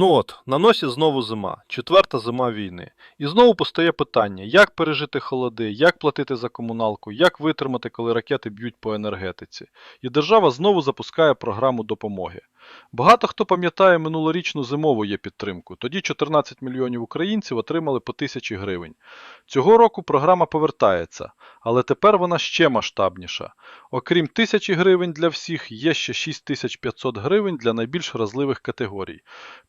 Ну от, на носі знову зима, четверта зима війни. І знову постає питання, як пережити холоди, як платити за комуналку, як витримати, коли ракети б'ють по енергетиці. І держава знову запускає програму допомоги. Багато хто пам'ятає минулорічну зимову є підтримку. Тоді 14 мільйонів українців отримали по тисячі гривень. Цього року програма повертається, але тепер вона ще масштабніша. Окрім тисячі гривень для всіх, є ще 6500 гривень для найбільш вразливих категорій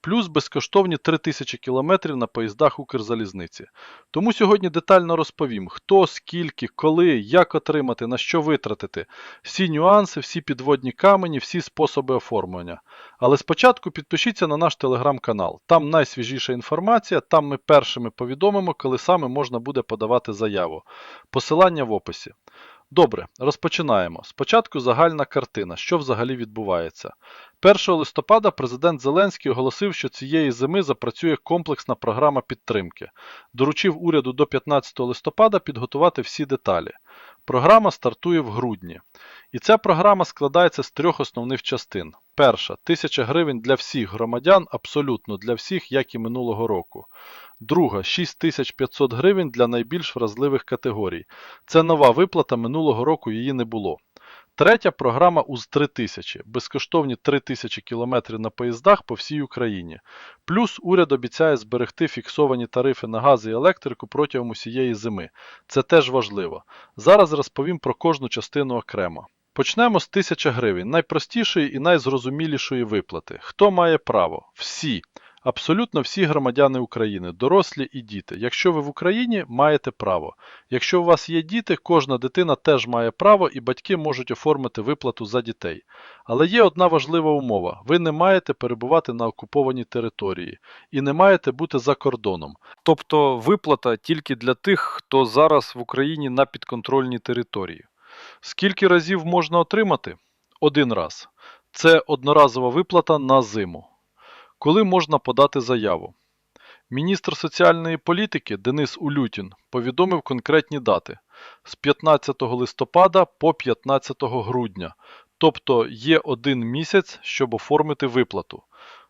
плюс безкоштовні 3000 кілометрів на поїздах Укрзалізниці. Тому сьогодні детально розповім, хто, скільки, коли, як отримати, на що витратити, всі нюанси, всі підводні камені, всі способи оформлення. Але спочатку підпишіться на наш телеграм-канал. Там найсвіжіша інформація, там ми першими повідомимо, коли саме можна буде подавати заяву. Посилання в описі. Добре, розпочинаємо. Спочатку загальна картина, що взагалі відбувається. 1 листопада президент Зеленський оголосив, що цієї зими запрацює комплексна програма підтримки. Доручив уряду до 15 листопада підготувати всі деталі. Програма стартує в грудні. І ця програма складається з трьох основних частин. Перша 1000 гривень для всіх громадян, абсолютно для всіх, як і минулого року. Друга 6500 гривень для найбільш вразливих категорій. Це нова виплата, минулого року її не було. Третя програма УЗ 3000, безкоштовні 3000 кілометрів на поїздах по всій Україні. Плюс уряд обіцяє зберегти фіксовані тарифи на газ і електрику протягом усієї зими. Це теж важливо. Зараз розповім про кожну частину окремо. Почнемо з 1000 гривень, найпростішої і найзрозумілішої виплати. Хто має право? Всі. Абсолютно всі громадяни України, дорослі і діти. Якщо ви в Україні, маєте право. Якщо у вас є діти, кожна дитина теж має право і батьки можуть оформити виплату за дітей. Але є одна важлива умова: ви не маєте перебувати на окупованій території і не маєте бути за кордоном. Тобто виплата тільки для тих, хто зараз в Україні на підконтрольній території. Скільки разів можна отримати? Один раз. Це одноразова виплата на зиму. Коли можна подати заяву? Міністр соціальної політики Денис Улютін повідомив конкретні дати з 15 листопада по 15 грудня, тобто є один місяць, щоб оформити виплату.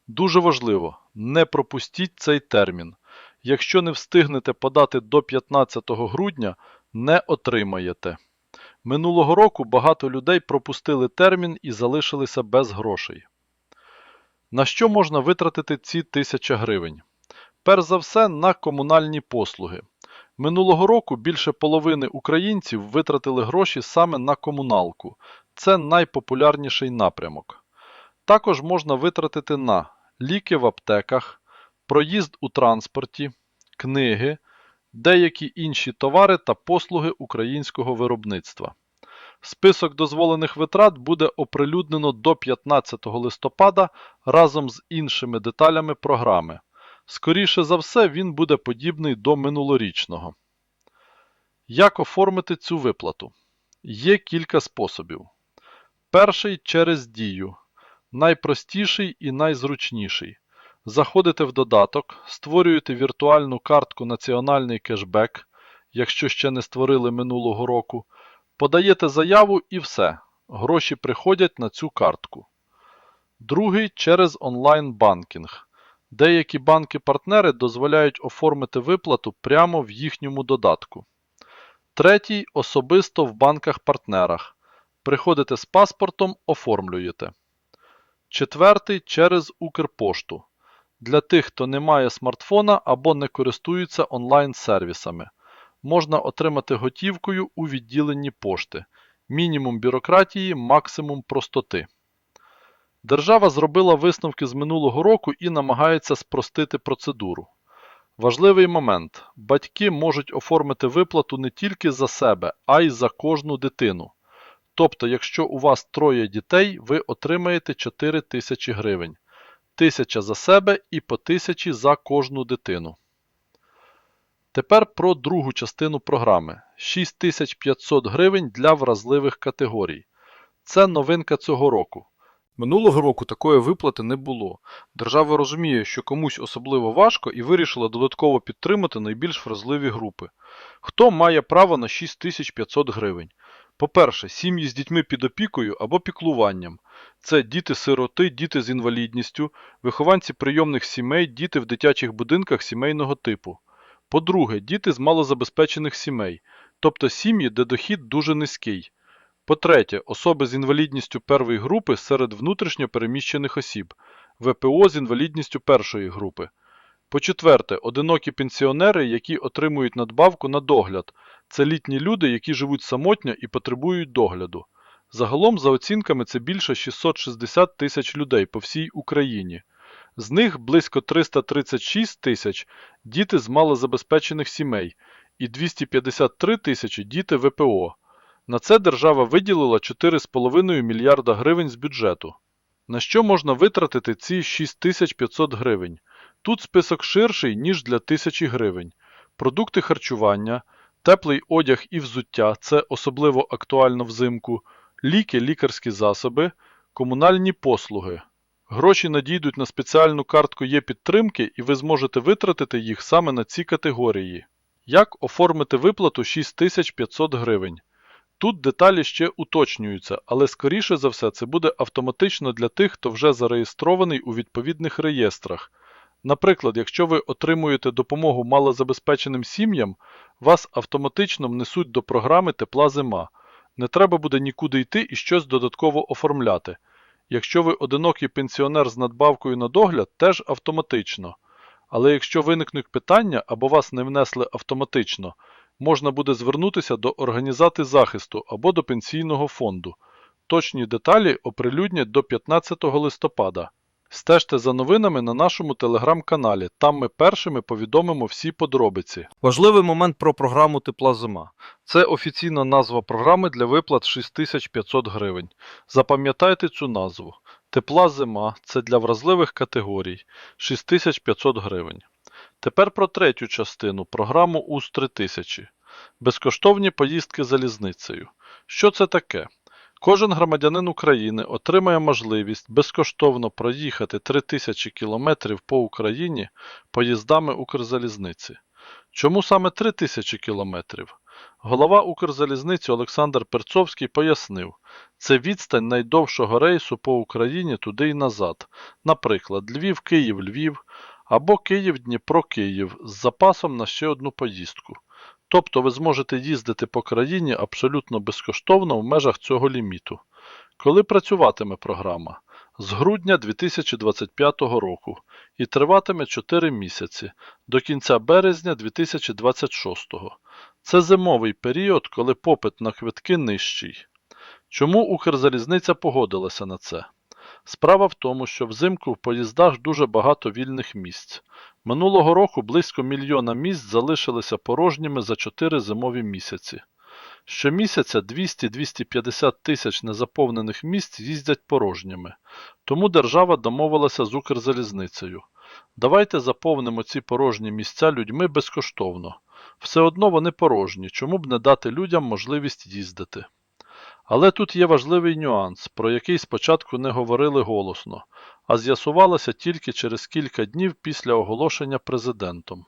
Дуже важливо, не пропустіть цей термін. Якщо не встигнете подати до 15 грудня, не отримаєте. Минулого року багато людей пропустили термін і залишилися без грошей. На що можна витратити ці 1000 гривень? Перш за все, на комунальні послуги. Минулого року більше половини українців витратили гроші саме на комуналку. Це найпопулярніший напрямок. Також можна витратити на ліки в аптеках, проїзд у транспорті, книги, деякі інші товари та послуги українського виробництва. Список дозволених витрат буде оприлюднено до 15 листопада разом з іншими деталями програми. Скоріше за все, він буде подібний до минулорічного. Як оформити цю виплату? Є кілька способів. Перший через дію. Найпростіший і найзручніший. Заходите в додаток, створюєте віртуальну картку Національний кешбек, якщо ще не створили минулого року. Подаєте заяву і все. Гроші приходять на цю картку. Другий через онлайн-банкінг. Деякі банки-партнери дозволяють оформити виплату прямо в їхньому додатку. Третій особисто в банках-партнерах. Приходите з паспортом, оформлюєте. Четвертий через Укрпошту. Для тих, хто не має смартфона або не користується онлайн-сервісами можна отримати готівкою у відділенні пошти. Мінімум бюрократії, максимум простоти. Держава зробила висновки з минулого року і намагається спростити процедуру. Важливий момент: батьки можуть оформити виплату не тільки за себе, а й за кожну дитину. Тобто, якщо у вас троє дітей, ви отримаєте 4 тисячі гривень. Тисяча за себе і по тисячі за кожну дитину. Тепер про другу частину програми 6500 гривень для вразливих категорій. Це новинка цього року. Минулого року такої виплати не було. Держава розуміє, що комусь особливо важко і вирішила додатково підтримати найбільш вразливі групи. Хто має право на 6500 гривень? По-перше, сім'ї з дітьми під опікою або піклуванням. Це діти-сироти, діти з інвалідністю, вихованці прийомних сімей, діти в дитячих будинках сімейного типу. По-друге, діти з малозабезпечених сімей, тобто сім'ї, де дохід дуже низький. По-третє, особи з інвалідністю первої групи серед внутрішньо переміщених осіб, ВПО з інвалідністю першої групи. По-четверте, одинокі пенсіонери, які отримують надбавку на догляд. Це літні люди, які живуть самотньо і потребують догляду. Загалом, за оцінками, це більше 660 тисяч людей по всій Україні. З них близько 336 тисяч діти з малозабезпечених сімей і 253 тисячі діти ВПО. На це держава виділила 4,5 мільярда гривень з бюджету. На що можна витратити ці 6500 гривень? Тут список ширший, ніж для 1000 гривень. Продукти харчування, теплий одяг і взуття це особливо актуально взимку, ліки, лікарські засоби, комунальні послуги. Гроші надійдуть на спеціальну картку є підтримки, і ви зможете витратити їх саме на ці категорії. Як оформити виплату 6500 гривень? Тут деталі ще уточнюються, але скоріше за все це буде автоматично для тих, хто вже зареєстрований у відповідних реєстрах. Наприклад, якщо ви отримуєте допомогу малозабезпеченим сім'ям, вас автоматично внесуть до програми Тепла зима. Не треба буде нікуди йти і щось додатково оформляти. Якщо ви одинокий пенсіонер з надбавкою на догляд, теж автоматично. Але якщо виникнуть питання або вас не внесли автоматично, можна буде звернутися до організати захисту або до пенсійного фонду. Точні деталі оприлюднять до 15 листопада. Стежте за новинами на нашому телеграм-каналі. Там ми першими повідомимо всі подробиці. Важливий момент про програму Тепла зима. Це офіційна назва програми для виплат 6500 гривень. Запам'ятайте цю назву. Тепла зима це для вразливих категорій 6500 гривень. Тепер про третю частину програму УС 3000. Безкоштовні поїздки залізницею. Що це таке? Кожен громадянин України отримає можливість безкоштовно проїхати 3000 км по Україні поїздами Укрзалізниці. Чому саме 3000 км? Голова Укрзалізниці Олександр Перцовський пояснив, це відстань найдовшого рейсу по Україні туди й назад, наприклад, Львів-Київ-Львів або Київ-Дніпро-Київ з запасом на ще одну поїздку. Тобто ви зможете їздити по країні абсолютно безкоштовно в межах цього ліміту. Коли працюватиме програма? З грудня 2025 року і триватиме 4 місяці до кінця березня 2026. Це зимовий період, коли попит на квитки нижчий. Чому Укрзалізниця погодилася на це? Справа в тому, що взимку в поїздах дуже багато вільних місць. Минулого року близько мільйона місць залишилися порожніми за 4 зимові місяці. Щомісяця 200-250 тисяч незаповнених місць їздять порожніми, тому держава домовилася з Укрзалізницею. Давайте заповнимо ці порожні місця людьми безкоштовно. Все одно вони порожні, чому б не дати людям можливість їздити. Але тут є важливий нюанс, про який спочатку не говорили голосно, а з'ясувалося тільки через кілька днів після оголошення президентом.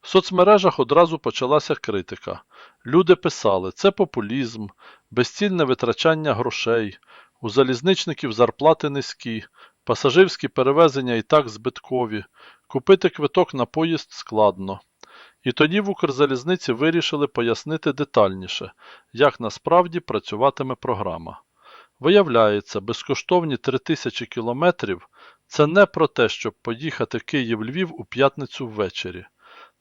В соцмережах одразу почалася критика. Люди писали, це популізм, безцільне витрачання грошей, у залізничників зарплати низькі, пасажирські перевезення і так збиткові, купити квиток на поїзд складно. І тоді в Укрзалізниці вирішили пояснити детальніше, як насправді працюватиме програма. Виявляється, безкоштовні 3000 кілометрів – це не про те, щоб поїхати Київ-Львів у п'ятницю ввечері.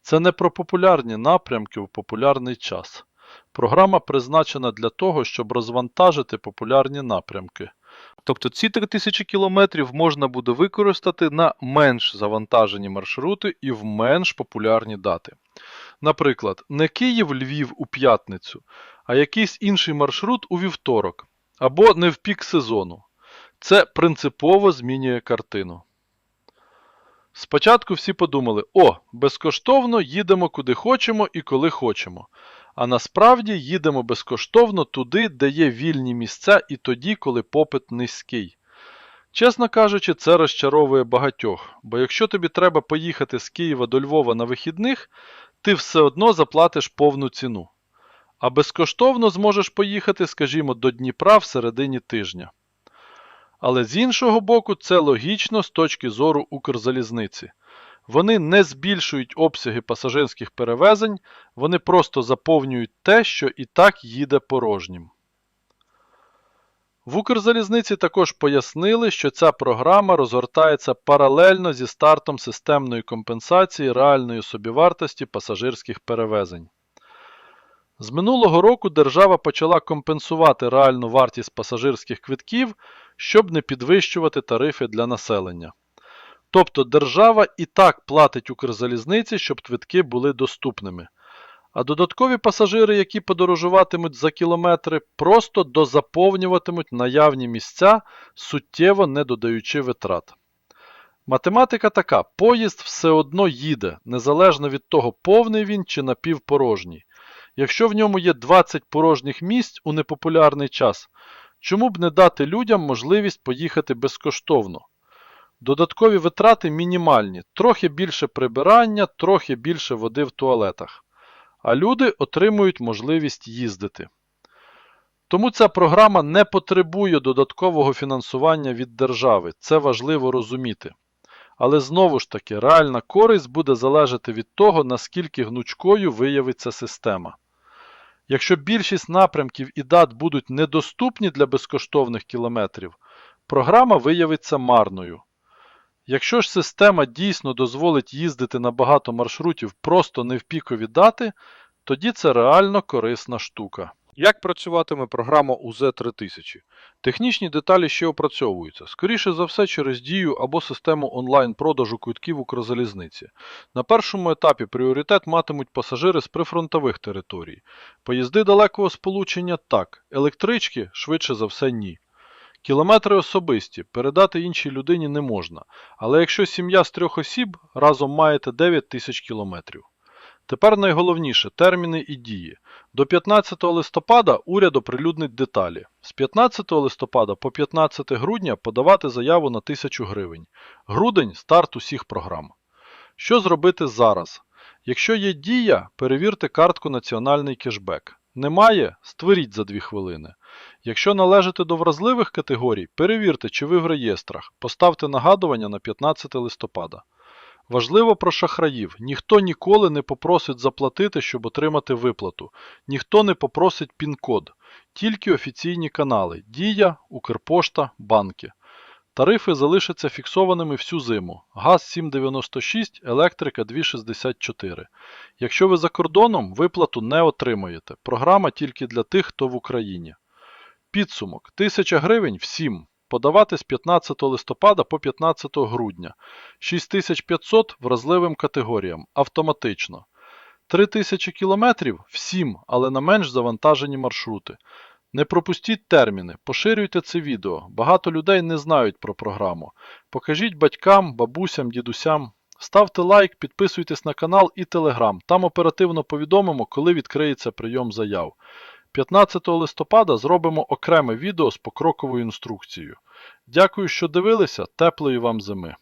Це не про популярні напрямки в популярний час. Програма призначена для того, щоб розвантажити популярні напрямки. Тобто ці 3000 кілометрів можна буде використати на менш завантажені маршрути і в менш популярні дати. Наприклад, не Київ-Львів у п'ятницю, а якийсь інший маршрут у вівторок, або не в пік сезону. Це принципово змінює картину. Спочатку всі подумали: о, безкоштовно їдемо куди хочемо і коли хочемо. А насправді їдемо безкоштовно туди, де є вільні місця, і тоді, коли попит низький. Чесно кажучи, це розчаровує багатьох, бо якщо тобі треба поїхати з Києва до Львова на вихідних, ти все одно заплатиш повну ціну. а безкоштовно зможеш поїхати, скажімо, до Дніпра в середині тижня. Але з іншого боку, це логічно з точки зору Укрзалізниці. Вони не збільшують обсяги пасажирських перевезень, вони просто заповнюють те, що і так їде порожнім. В Укрзалізниці також пояснили, що ця програма розгортається паралельно зі стартом системної компенсації реальної собівартості пасажирських перевезень. З минулого року держава почала компенсувати реальну вартість пасажирських квитків, щоб не підвищувати тарифи для населення. Тобто держава і так платить Укрзалізниці, щоб квитки були доступними. А додаткові пасажири, які подорожуватимуть за кілометри, просто дозаповнюватимуть наявні місця, суттєво не додаючи витрат. Математика така: поїзд все одно їде, незалежно від того, повний він чи напівпорожній. Якщо в ньому є 20 порожніх місць у непопулярний час, чому б не дати людям можливість поїхати безкоштовно? Додаткові витрати мінімальні, трохи більше прибирання, трохи більше води в туалетах. А люди отримують можливість їздити. Тому ця програма не потребує додаткового фінансування від держави, це важливо розуміти. Але знову ж таки, реальна користь буде залежати від того, наскільки гнучкою виявиться система. Якщо більшість напрямків і дат будуть недоступні для безкоштовних кілометрів, програма виявиться марною. Якщо ж система дійсно дозволить їздити на багато маршрутів просто не в пікові дати, тоді це реально корисна штука. Як працюватиме програма УЗ-3000? Технічні деталі ще опрацьовуються, скоріше за все через дію або систему онлайн-продажу квитків Укрзалізниці. На першому етапі пріоритет матимуть пасажири з прифронтових територій. Поїзди далекого сполучення так, електрички швидше за все ні. Кілометри особисті, передати іншій людині не можна, але якщо сім'я з трьох осіб, разом маєте 9 тисяч кілометрів. Тепер найголовніше терміни і дії. До 15 листопада уряд оприлюднить деталі. З 15 листопада по 15 грудня подавати заяву на 1000 гривень. Грудень старт усіх програм. Що зробити зараз? Якщо є дія, перевірте картку Національний кешбек. Немає, створіть за 2 хвилини. Якщо належите до вразливих категорій, перевірте, чи ви в реєстрах. Поставте нагадування на 15 листопада. Важливо про шахраїв. Ніхто ніколи не попросить заплатити, щоб отримати виплату. Ніхто не попросить пін-код. Тільки офіційні канали Дія, Укрпошта, банки. Тарифи залишаться фіксованими всю зиму. Газ 7,96, електрика 2,64. Якщо ви за кордоном, виплату не отримаєте. Програма тільки для тих, хто в Україні. Підсумок. 1000 гривень всім. Подавати з 15 листопада по 15 грудня. 6500 вразливим категоріям. Автоматично. 3000 кілометрів всім, але на менш завантажені маршрути. Не пропустіть терміни, поширюйте це відео. Багато людей не знають про програму. Покажіть батькам, бабусям, дідусям. Ставте лайк, підписуйтесь на канал і телеграм. Там оперативно повідомимо, коли відкриється прийом заяв. 15 листопада зробимо окреме відео з покроковою інструкцією. Дякую, що дивилися. Теплої вам зими!